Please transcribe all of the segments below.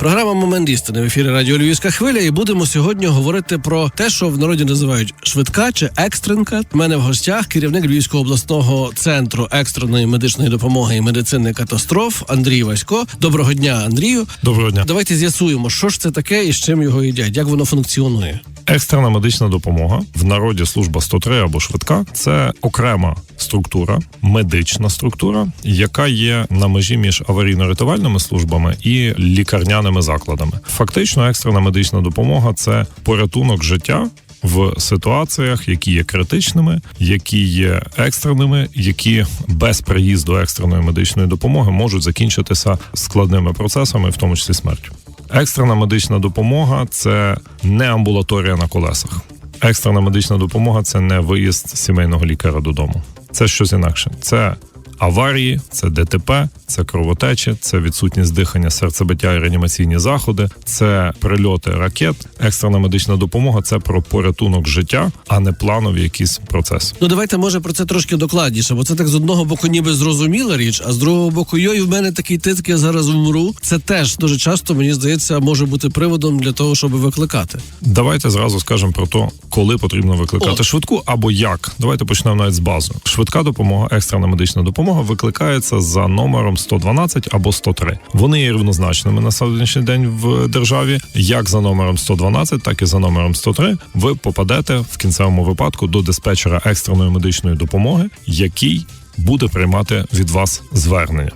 Програма Момент істини в ефірі Радіо Львівська хвиля. І будемо сьогодні говорити про те, що в народі називають швидка чи екстренка. У мене в гостях керівник Львівського обласного центру екстреної медичної допомоги і медицини катастроф Андрій Васько. Доброго дня, Андрію. Доброго дня. Давайте з'ясуємо, що ж це таке і з чим його їдять, як воно функціонує. Екстрена медична допомога в народі служба 103 або швидка це окрема структура, медична структура, яка є на межі між аварійно-рятувальними службами і лікарняними закладами. Фактично, екстрена медична допомога це порятунок життя. В ситуаціях, які є критичними, які є екстреними, які без приїзду екстреної медичної допомоги можуть закінчитися складними процесами, в тому числі смертю. Екстрена медична допомога це не амбулаторія на колесах. Екстрена медична допомога це не виїзд сімейного лікаря додому. Це щось інакше. Це аварії, це ДТП, це кровотечі, це відсутність дихання, серцебиття і реанімаційні заходи, це прильоти ракет. Екстрена медична допомога це про порятунок життя, а не планові якісь процеси. Ну давайте може про це трошки докладніше, бо це так з одного боку, ніби зрозуміла річ, а з другого боку, йой, в мене такий тиск, я зараз вмру. Це теж дуже часто мені здається може бути приводом для того, щоб викликати. Давайте зразу скажемо про те, коли потрібно викликати О. швидку або як. Давайте почнемо навіть з бази. Швидка допомога, екстрена медична допомога викликається за номером 112 або 103. Вони є рівнозначними на сьогоднішній день в державі. Як за номером 112, так і за номером 103 ви попадете в кінцевому випадку до диспетчера екстреної медичної допомоги, який буде приймати від вас звернення.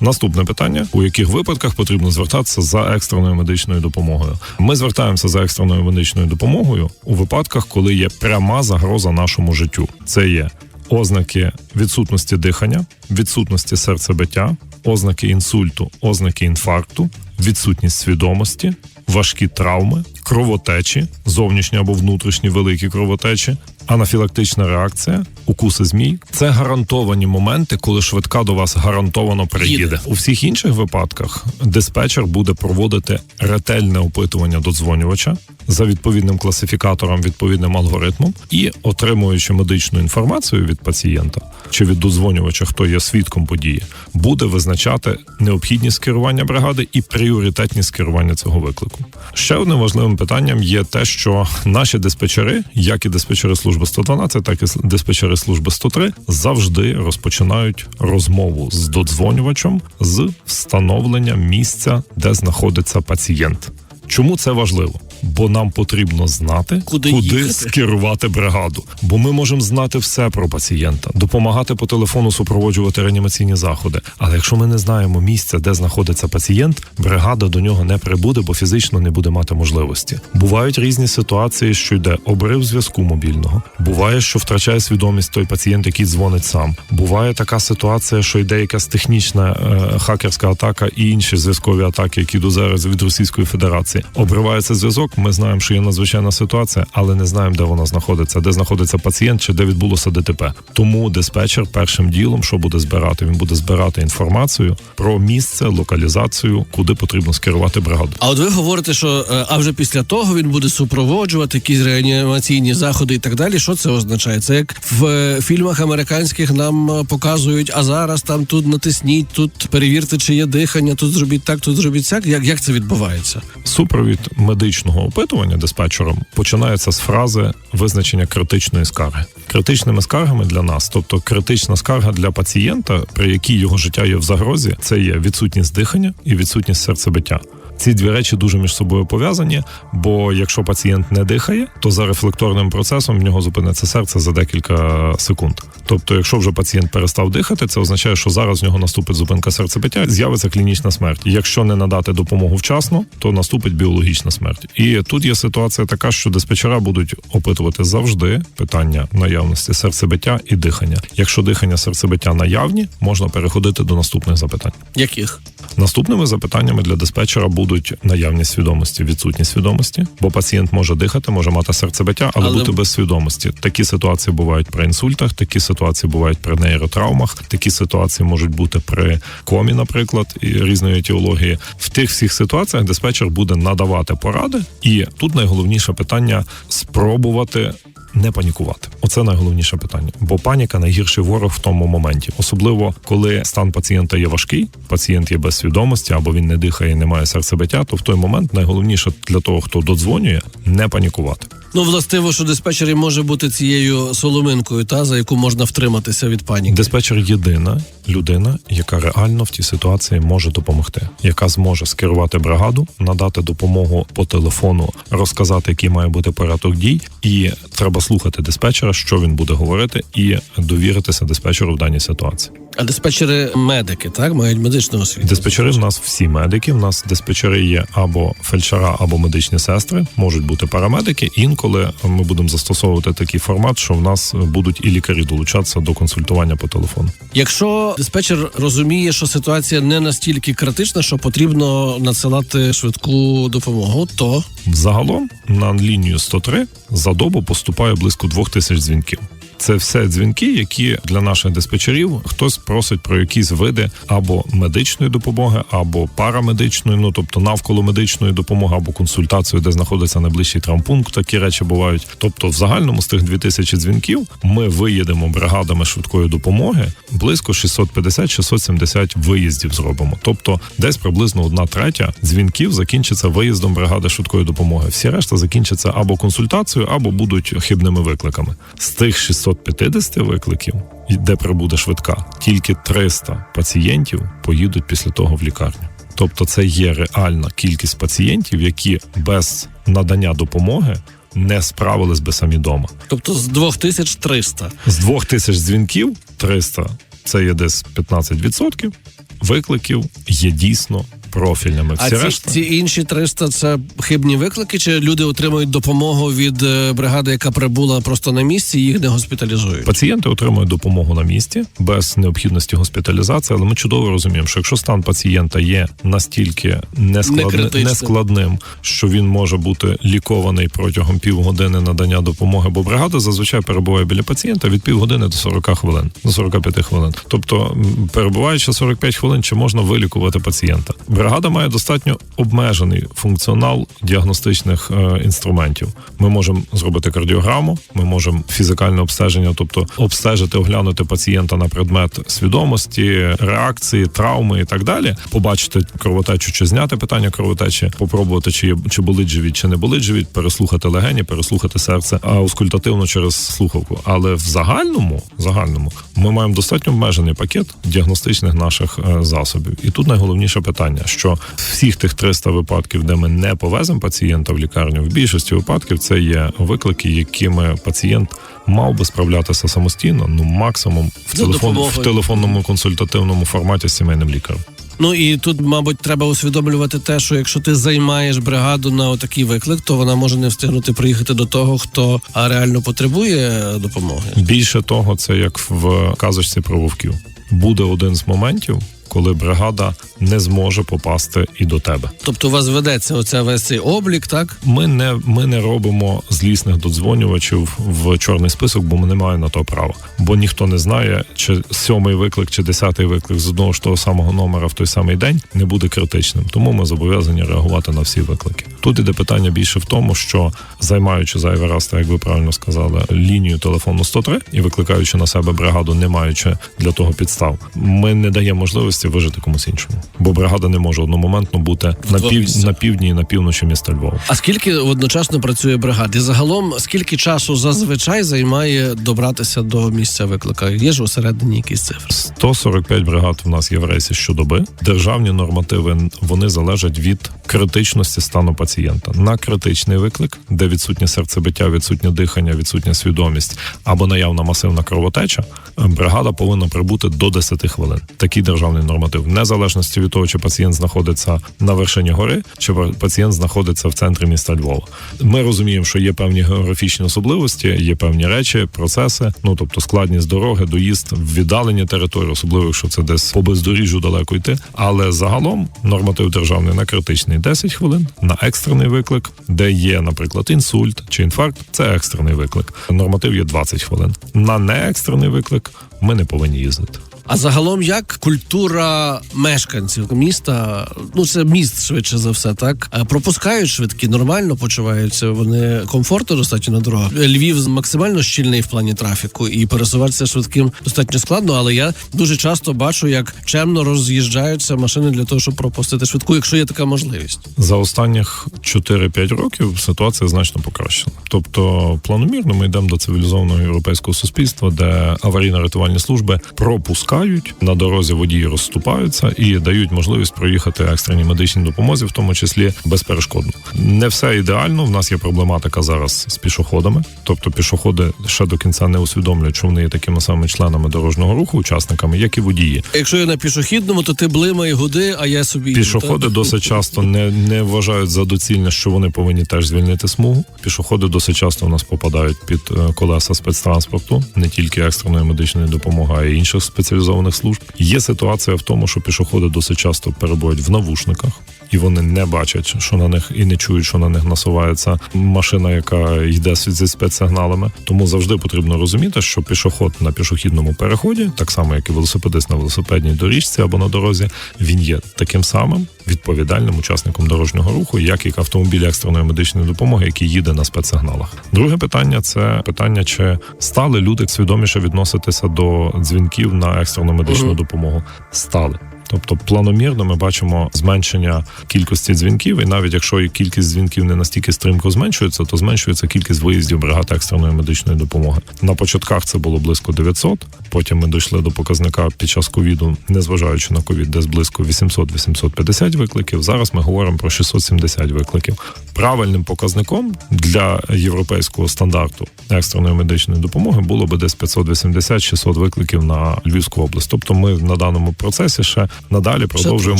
Наступне питання: у яких випадках потрібно звертатися за екстреною медичною допомогою? Ми звертаємося за екстреною медичною допомогою у випадках, коли є пряма загроза нашому життю. Це є ознаки відсутності дихання, відсутності серцебиття, ознаки інсульту, ознаки інфаркту, відсутність свідомості, важкі травми, кровотечі, зовнішні або внутрішні великі кровотечі, анафілактична реакція, укуси змій. Це гарантовані моменти, коли швидка до вас гарантовано приїде. Їде. У всіх інших випадках диспетчер буде проводити ретельне опитування додзвонювача за відповідним класифікатором, відповідним алгоритмом і отримуючи медичну інформацію від пацієнта чи від додзвонювача, хто є свідком події, буде визначати необхідність скерування бригади і пріоритетність скерування цього виклику. Ще одним важливим питанням є те, що наші диспетчери, як і диспетчери служби 112, так і диспетчери служби 103, завжди розпочинають розмову з додзвонювачем з встановлення місця, де знаходиться пацієнт. Чому це важливо? Бо нам потрібно знати, Куди куди скерувати бригаду. Бо ми можемо знати все про пацієнта, допомагати по телефону супроводжувати реанімаційні заходи. Але якщо ми не знаємо місця, де знаходиться пацієнт, бригада до нього не прибуде, бо фізично не буде мати можливості. Бувають різні ситуації, що йде обрив зв'язку мобільного. Буває, що втрачає свідомість той пацієнт, який дзвонить сам. Буває така ситуація, що йде якась технічна е, хакерська атака і інші зв'язкові атаки, які йдуть зараз від Російської Федерації. Обривається зв'язок. Ми знаємо, що є надзвичайна ситуація, але не знаємо, де вона знаходиться, де знаходиться пацієнт чи де відбулося ДТП. Тому диспетчер першим ділом, що буде збирати, він буде збирати інформацію про місце, локалізацію, куди потрібно скерувати бригаду. А от ви говорите, що е, а вже після того він буде супроводжувати якісь реанімаційні заходи і так далі. Що це означає? Це як в е, фільмах американських нам е, показують, а зараз там тут натисніть, тут перевірте, чи є дихання, тут зробіть так, тут зробіть сяк. Як, як це відбувається? Супровід медичного опитування диспетчером починається з фрази визначення критичної скарги. Критичними скаргами для нас, тобто критична скарга для пацієнта, при якій його життя є в загрозі, це є відсутність дихання і відсутність серцебиття. Ці дві речі дуже між собою пов'язані, бо якщо пацієнт не дихає, то за рефлекторним процесом в нього зупиниться серце за декілька секунд. Тобто, якщо вже пацієнт перестав дихати, це означає, що зараз в нього наступить зупинка серцебиття, з'явиться клінічна смерть. Якщо не надати допомогу вчасно, то наступить біологічна смерть. І тут є ситуація така, що диспетчера будуть опитувати завжди питання наявності серцебиття і дихання. Якщо дихання серцебиття наявні, можна переходити до наступних запитань. Яких? Наступними запитаннями для диспетчера будуть наявність свідомості, відсутність свідомості, бо пацієнт може дихати, може мати серцебиття, але, Але- бути без свідомості. Такі ситуації бувають при інсультах, такі ситуації бувають при нейротравмах, такі ситуації можуть бути при комі, наприклад, і різної етіології. В тих всіх ситуаціях диспетчер буде надавати поради, і тут найголовніше питання спробувати не панікувати. Оце найголовніше питання. Бо паніка найгірший ворог в тому моменті, особливо коли стан пацієнта є важкий, пацієнт є без свідомості або він не дихає, і не має серцебиття. То в той момент найголовніше для того, хто додзвонює, не панікувати. Ну, властиво, що диспетчер може бути цією соломинкою, та за яку можна втриматися від паніки. Диспетчер єдина людина, яка реально в тій ситуації може допомогти, яка зможе скерувати бригаду, надати допомогу по телефону, розказати, який має бути порядок дій, і треба слухати диспетчера, що він буде говорити, і довіритися диспетчеру в даній ситуації. А диспетчери медики, так мають медичну освіту. Диспетчери в нас всі медики. В нас диспетчери є або фельдшера, або медичні сестри, можуть бути парамедики. Інколи ми будемо застосовувати такий формат, що в нас будуть і лікарі долучатися до консультування по телефону. Якщо диспетчер розуміє, що ситуація не настільки критична, що потрібно надсилати швидку допомогу, то Загалом на лінію 103 за добу поступає близько двох тисяч дзвінків. Це все дзвінки, які для наших диспетчерів хтось просить про якісь види або медичної допомоги, або парамедичної, ну тобто навколо медичної допомоги, або консультацію, де знаходиться найближчий травмпункт. Такі речі бувають. Тобто, в загальному з тих 2000 дзвінків ми виїдемо бригадами швидкої допомоги близько 650-670 виїздів зробимо. Тобто, десь приблизно одна третя дзвінків закінчиться виїздом бригади швидкої допомоги. Всі решта закінчаться або консультацією, або будуть хибними викликами. З тих 650 викликів, де прибуде швидка, тільки 300 пацієнтів поїдуть після того в лікарню. Тобто, це є реальна кількість пацієнтів, які без надання допомоги не справились би самі дома. тобто з 2300. З двох тисяч дзвінків 300 – це є десь 15% викликів є дійсно профільними. Всі ці, решта ці інші 300 – це хибні виклики, чи люди отримують допомогу від е, бригади, яка прибула просто на місці, і їх не госпіталізують? Пацієнти отримують допомогу на місці без необхідності госпіталізації, але ми чудово розуміємо, що якщо стан пацієнта є настільки нескладни, Некритичним. нескладним, що він може бути лікований протягом півгодини надання допомоги, бо бригада зазвичай перебуває біля пацієнта від півгодини до 40 хвилин, до 45 хвилин. Тобто, перебуваючи 45 хвилин, чи можна вилікувати пацієнта? Бригада має достатньо обмежений функціонал діагностичних е, інструментів. Ми можемо зробити кардіограму, ми можемо фізикальне обстеження, тобто обстежити, оглянути пацієнта на предмет свідомості, реакції, травми і так далі. Побачити кровотечу, чи зняти питання кровотечі, попробувати, чи є чи болить живіт, чи не болить живіт, переслухати легені, переслухати серце, аускультативно через слухавку. Але в загальному, загальному, ми маємо достатньо обмежений пакет діагностичних наших е, засобів. І тут найголовніше питання, що всіх тих 300 випадків, де ми не повеземо пацієнта в лікарню, в більшості випадків це є виклики, якими пацієнт мав би справлятися самостійно, ну максимум в телефон в телефонному консультативному форматі з сімейним лікарем. Ну і тут, мабуть, треба усвідомлювати те, що якщо ти займаєш бригаду на отакий виклик, то вона може не встигнути приїхати до того, хто реально потребує допомоги. Більше того, це як в казочці про вовків. Буде один з моментів, коли бригада не зможе попасти і до тебе. Тобто у вас ведеться оця весь цей облік, так? Ми не ми не робимо злісних додзвонювачів в чорний список, бо ми не маємо на то права. Бо ніхто не знає, чи сьомий виклик, чи десятий виклик з одного ж того самого номера в той самий день не буде критичним. Тому ми зобов'язані реагувати на всі виклики. Тут іде питання більше в тому, що займаючи зайвий раз, так як ви правильно сказали, лінію телефону 103 і викликаючи на себе бригаду, не маючи для того підстав, ми не даємо можливості вижити комусь іншому, бо бригада не може одномоментно бути на пів на півдні і на півночі міста Львова. А скільки одночасно працює бригада? І загалом скільки часу зазвичай займає добратися до місця виклика? Є ж усередині якісь цифри? 145 бригад в нас є в рейсі щодоби. Державні нормативи вони залежать від критичності стану пацієнта. На критичний виклик, де відсутнє серцебиття, відсутнє дихання, відсутня свідомість або наявна масивна кровотеча, бригада повинна прибути до 10 хвилин. Такий державний норматив, незалежності від того, чи пацієнт знаходиться на вершині гори, чи пацієнт знаходиться в центрі міста Львова. Ми розуміємо, що є певні географічні особливості, є певні речі, процеси. Ну тобто складність дороги, доїзд в віддалені території, особливо якщо це десь по бездоріжжю далеко йти. Але загалом норматив державний на критичний 10 хвилин, на екстрений виклик, де є, наприклад, інсульт чи інфаркт, це екстрений виклик. Норматив є 20 хвилин. На неекстрений виклик ми не повинні їздити. А загалом, як культура мешканців міста, ну це міст швидше за все, так Е, пропускають швидкі, нормально почуваються. Вони комфортно достатньо на дорогах. Львів максимально щільний в плані трафіку, і пересуватися швидким достатньо складно. Але я дуже часто бачу, як чемно роз'їжджаються машини для того, щоб пропустити швидку, якщо є така можливість. За останніх 4-5 років ситуація значно покращена. Тобто, планомірно ми йдемо до цивілізованого європейського суспільства, де аварійно-рятувальні служби пропускають на дорозі водії розступаються і дають можливість проїхати екстреній медичній допомозі, в тому числі безперешкодно. Не все ідеально. В нас є проблематика зараз з пішоходами. Тобто, пішоходи ще до кінця не усвідомлюють, що вони є такими самими членами дорожнього руху, учасниками, як і водії. Якщо я на пішохідному, то ти блимай гуди, а я собі Пішоходи так? досить часто не, не вважають за доцільне, що вони повинні теж звільнити смугу. Пішоходи досить часто в нас попадають під е, колеса спецтранспорту, не тільки екстреної медичної допомоги, а й інших спеціалізованих служб. Є ситуація в тому, що пішоходи досить часто перебувають в навушниках. І вони не бачать, що на них і не чують, що на них насувається машина, яка йде зі спецсигналами. Тому завжди потрібно розуміти, що пішоход на пішохідному переході, так само як і велосипедист на велосипедній доріжці або на дорозі, він є таким самим відповідальним учасником дорожнього руху, як і автомобіль екстреної медичної допомоги, який їде на спецсигналах. Друге питання це питання, чи стали люди свідоміше відноситися до дзвінків на екстрену медичну Мгм. допомогу. Стали. Тобто планомірно ми бачимо зменшення кількості дзвінків, і навіть якщо і кількість дзвінків не настільки стрімко зменшується, то зменшується кількість виїздів бригад екстреної медичної допомоги. На початках це було близько 900, Потім ми дійшли до показника під час ковіду, незважаючи на ковід, десь близько 800-850 викликів. Зараз ми говоримо про 670 викликів. Правильним показником для європейського стандарту екстреної медичної допомоги було би десь 580-600 викликів на Львівську область. Тобто, ми на даному процесі ще надалі продовжуємо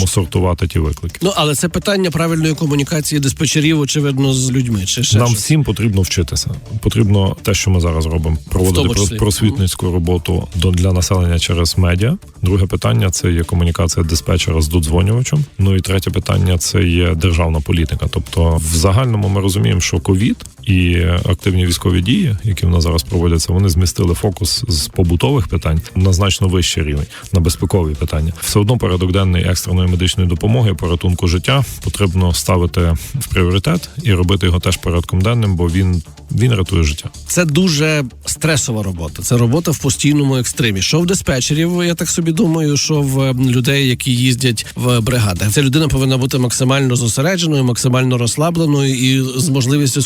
трошки. сортувати ті виклики. Ну але це питання правильної комунікації диспетчерів, очевидно, з людьми. Чи ще Нам щось? всім потрібно вчитися. Потрібно те, що ми зараз робимо, проводити про- просвітницьку роботу до для населення через медіа. Друге питання це є комунікація диспетчера з додзвонювачем. Ну і третє питання це є державна політика. Тобто, в загальному ми розуміємо, що ковід і активні військові дії, які в нас зараз проводяться, вони змістили фокус з побутових питань на значно вищий рівень, на безпекові питання. Все одно порядок денний екстреної медичної допомоги, порятунку життя потрібно ставити в пріоритет і робити його теж порядком денним, бо він, він рятує життя. Це дуже стресова робота. Це робота в постійному екстримі. Що в диспетчерів, я так собі думаю, що в людей, які їздять в бригадах. Ця людина повинна бути максимально зосередженою, максимально розслабленою і з можливістю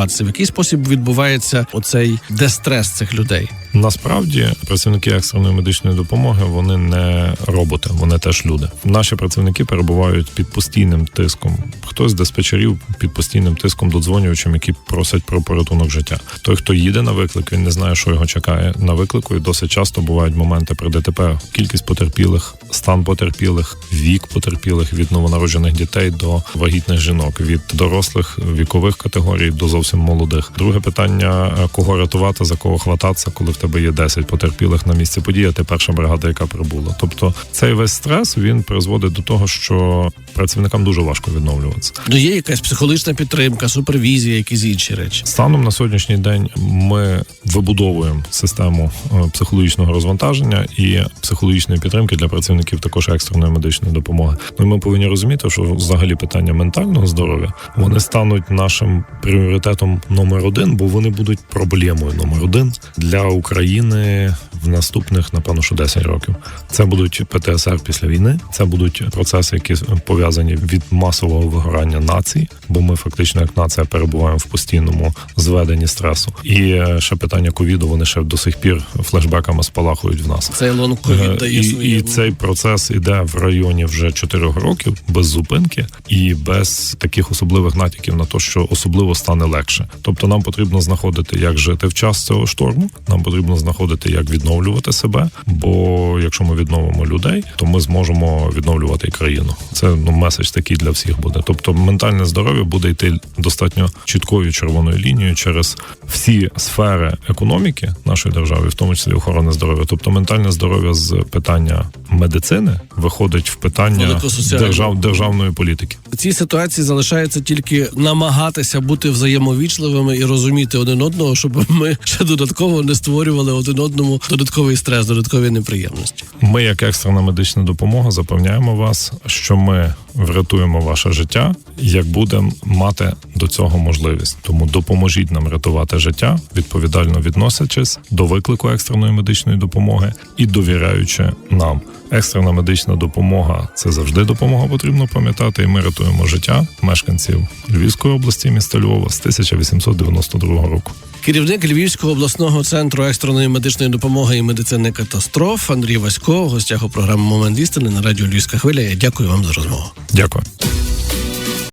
сконцентруватися. В який спосіб відбувається оцей дестрес цих людей? Насправді працівники екстреної медичної допомоги вони не роботи, вони теж люди. Наші працівники перебувають під постійним тиском. Хтось з диспетчерів під постійним тиском додзвонювачем, які просять про порятунок життя. Той, хто їде на виклик, він не знає, що його чекає на виклику. І досить часто бувають моменти при ДТП. Кількість потерпілих, стан потерпілих, вік потерпілих від новонароджених дітей до вагітних жінок, від дорослих вікових категорій до зовсім молодих. Друге питання: е, кого рятувати, за кого хвататися, коли в тебе є 10 потерпілих на місці події, а ти перша бригада, яка прибула. Тобто цей весь стрес він призводить до того, що працівникам дуже важко відновлюватися. Ну є якась психологічна підтримка, супервізія, якісь інші речі. Станом на сьогоднішній день ми вибудовуємо систему е, психологічного розвантаження і психологічної підтримки для працівників також екстреної медичної допомоги. Ну ми повинні розуміти, що взагалі питання ментального здоров'я вони стануть нашим пріоритетом номер один, бо вони будуть проблемою номер один для України в наступних, напевно, що 10 років. Це будуть ПТСР після війни. Це будуть процеси, які пов'язані від масового вигорання нації, бо ми фактично як нація перебуваємо в постійному зведенні стресу. І е, ще питання ковіду. Вони ще до сих пір флешбеками спалахують в нас. Цей лонг Е, ковід дає і, свої. і цей процес іде в районі вже 4 років без зупинки і без таких особливих натяків на те, що особливо стане легше. Тобто нам потрібно знаходити, як жити в час цього шторму. Нам потрібно знаходити, як відновлювати себе. Бо якщо ми відновимо людей, то ми зможемо відновлювати і країну. Це ну меседж такий для всіх буде. Тобто, ментальне здоров'я буде йти достатньо чіткою червоною лінією через всі сфери економіки нашої держави, в тому числі охорони здоров'я. Тобто, ментальне здоров'я з питання медицини виходить в питання держав, державної політики. В цій ситуації залишається тільки намагатися бути взаємовічливими і розуміти один одного, щоб ми ще додатково не створювали один одному додатковий стрес, додаткові неприємності. Ми, як екстрена медична допомога, запевняємо вас, що ми врятуємо ваше життя, як будемо мати до цього можливість. Тому допоможіть нам рятувати життя, відповідально відносячись до виклику екстреної медичної допомоги і довіряючи нам. Екстрена медична допомога це завжди допомога, потрібно пам'ятати. І ми рятуємо життя мешканців Львівської області, міста Львова з 1892 року. Керівник Львівського обласного центру екстреної медичної допомоги і медицини катастроф Андрій Васько гостях у програми Момент істини на радіо Львівська хвиля. Я дякую вам за розмову. Дякую.